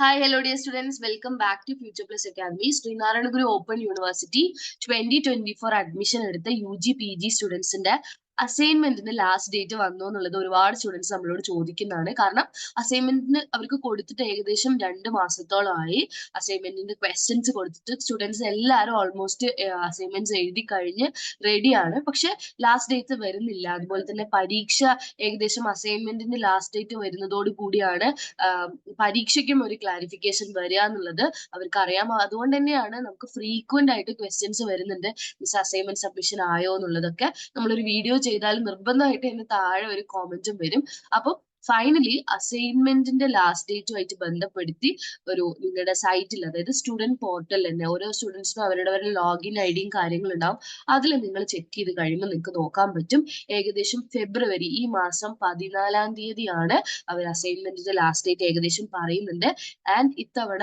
Hi, hello dear students. Welcome back to future plus academy Sreenarayana Guru open university twenty twenty four admission എടുത്ത U G P G സ്റ്റുഡൻസിന്റെ അസൈൻമെന്റിന് last date വന്നോ എന്നുള്ളത് ഒരുപാട് students നമ്മളോട് ചോദിക്കുന്നതാണ്. കാരണം അസൈൻമെന്റിന് അവർക്ക് കൊടുത്തിട്ട് ഏകദേശം രണ്ട് മാസത്തോളമായി അസൈൻമെന്റിന്റെ ക്വസ്റ്റ്യൻസ് കൊടുത്തിട്ട് സ്റ്റുഡൻസ് എല്ലാവരും ഓൾമോസ്റ്റ് അസൈൻമെന്റ്സ് എഴുതി കഴിഞ്ഞ് റെഡിയാണ് പക്ഷെ ലാസ്റ്റ് ഡേറ്റ് വരുന്നില്ല. അതുപോലെ തന്നെ പരീക്ഷ ഏകദേശം അസൈൻമെന്റിന്റെ ലാസ്റ്റ് ഡേറ്റ് വരുന്നതോട് കൂടിയാണ് പരീക്ഷയ്ക്കും ഒരു ക്ലാരിഫിക്കേഷൻ വരിക എന്നുള്ളത് അവർക്ക് അറിയാം അതുകൊണ്ട് തന്നെയാണ് നമുക്ക് ഫ്രീക്വന്റ് ആയിട്ട് ക്വസ്റ്റ്യൻസ് വരുന്നുണ്ട്. മിസ് അസൈൻമെന്റ് സബ്മിഷൻ ആയോ എന്നുള്ളതൊക്കെ നമ്മളൊരു വീഡിയോ ചെയ്താൽ നിർബന്ധമായിട്ട് അതിന് താഴെ ഒരു കോമന്റും വരും. അപ്പം ഫൈനലി അസൈൻമെന്റിന്റെ ലാസ്റ്റ് ഡേറ്റുമായിട്ട് ബന്ധപ്പെടുത്തി ഒരു നിങ്ങളുടെ സൈറ്റിൽ അതായത് സ്റ്റുഡന്റ് പോർട്ടൽ തന്നെ ഓരോ സ്റ്റുഡൻസിനും അവരുടെ ലോഗിൻ ഐ ഡിയും കാര്യങ്ങളും ഉണ്ടാവും. അതിൽ നിങ്ങൾ ചെക്ക് ചെയ്ത് കഴിയുമ്പോൾ നിങ്ങൾക്ക് നോക്കാൻ പറ്റും. ഏകദേശം ഫെബ്രുവരി ഈ മാസം പതിനാലാം തീയതിയാണ് അവർ അസൈൻമെന്റിന്റെ ലാസ്റ്റ് ഡേറ്റ് ഏകദേശം പറയുന്നുണ്ട്. ആൻഡ് ഇത്തവണ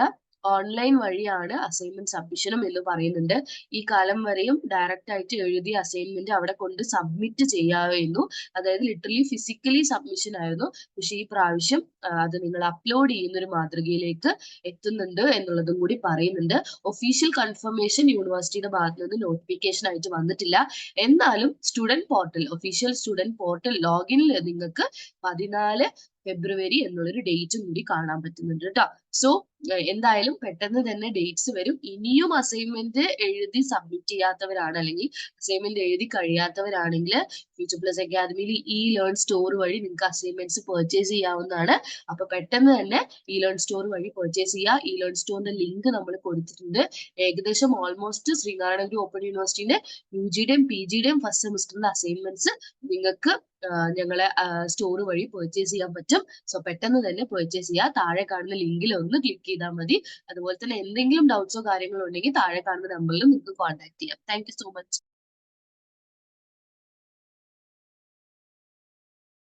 ഓൺലൈൻ വഴിയാണ് അസൈൻമെന്റ് സബ്മിഷനും എന്ന് പറയുന്നുണ്ട്. ഈ കാലം വരെയും ഡയറക്റ്റ് ആയിട്ട് എഴുതിയ അസൈൻമെന്റ് അവിടെ കൊണ്ട് സബ്മിറ്റ് ചെയ്യാമായിരുന്നു. അതായത് ലിറ്ററലി ഫിസിക്കലി സബ്മിഷൻ ആയിരുന്നു. പക്ഷെ ഈ പ്രാവശ്യം അത് നിങ്ങൾ അപ്ലോഡ് ചെയ്യുന്ന ഒരു മാതൃകയിലേക്ക് എത്തുന്നുണ്ട് എന്നുള്ളതും കൂടി പറയുന്നുണ്ട്. ഒഫീഷ്യൽ കൺഫർമേഷൻ യൂണിവേഴ്സിറ്റിയുടെ ഭാഗത്ത് നിന്ന് നോട്ടിഫിക്കേഷൻ ആയിട്ട് വന്നിട്ടില്ല. എന്നാലും student portal official student portal ലോഗിനിൽ നിങ്ങൾക്ക് പതിനാല് ഫെബ്രുവരി എന്നുള്ളൊരു ഡേറ്റും കൂടി കാണാൻ പറ്റുന്നുണ്ട് കേട്ടോ. സോ എന്തായാലും പെട്ടെന്ന് തന്നെ ഡേറ്റ്സ് വരും. ഇനിയും അസൈൻമെന്റ് എഴുതി സബ്മിറ്റ് ചെയ്യാത്തവരാണ് അല്ലെങ്കിൽ അസൈൻമെന്റ് എഴുതി കഴിയാത്തവരാണെങ്കിൽ ഫ്യൂച്ചർ പ്ലസ് അക്കാദമിയിൽ ഈ ലേൺ സ്റ്റോർ വഴി നിങ്ങൾക്ക് അസൈൻമെന്റ്സ് പർച്ചേസ് ചെയ്യാവുന്നതാണ്. അപ്പൊ പെട്ടെന്ന് തന്നെ ഇ ലേൺ സ്റ്റോർ വഴി പർച്ചേസ് ചെയ്യുക ഇ ലേൺ സ്റ്റോറിന്റെ ലിങ്ക് നമ്മൾ കൊടുത്തിട്ടുണ്ട്. ഏകദേശം ഓൾമോസ്റ്റ് ശ്രീനാരായണ ഗുരു ഓപ്പൺ യൂണിവേഴ്സിറ്റിന്റെ യു ജിയുടെയും പി ജിയുടെയും ഫസ്റ്റ് സെമിസ്റ്ററിന്റെ അസൈൻമെന്റ്സ് നിങ്ങൾക്ക് ഞങ്ങളെ സ്റ്റോർ വഴി പർച്ചേസ് ചെയ്യാൻ പറ്റും. സോ പെട്ടെന്ന് തന്നെ പർച്ചേസ് ചെയ്യുക താഴെ കാണുന്ന ലിങ്കിൽ ഒന്ന് ക്ലിക്ക് ചെയ്താൽ മതി. അതുപോലെ തന്നെ എന്തെങ്കിലും ഡൗട്ട്സോ കാര്യങ്ങളോ ഉണ്ടെങ്കിൽ താഴെ കാണുന്ന നമ്പറിൽ നിങ്ങൾക്ക് കോൺടാക്ട് ചെയ്യാം. Thank so much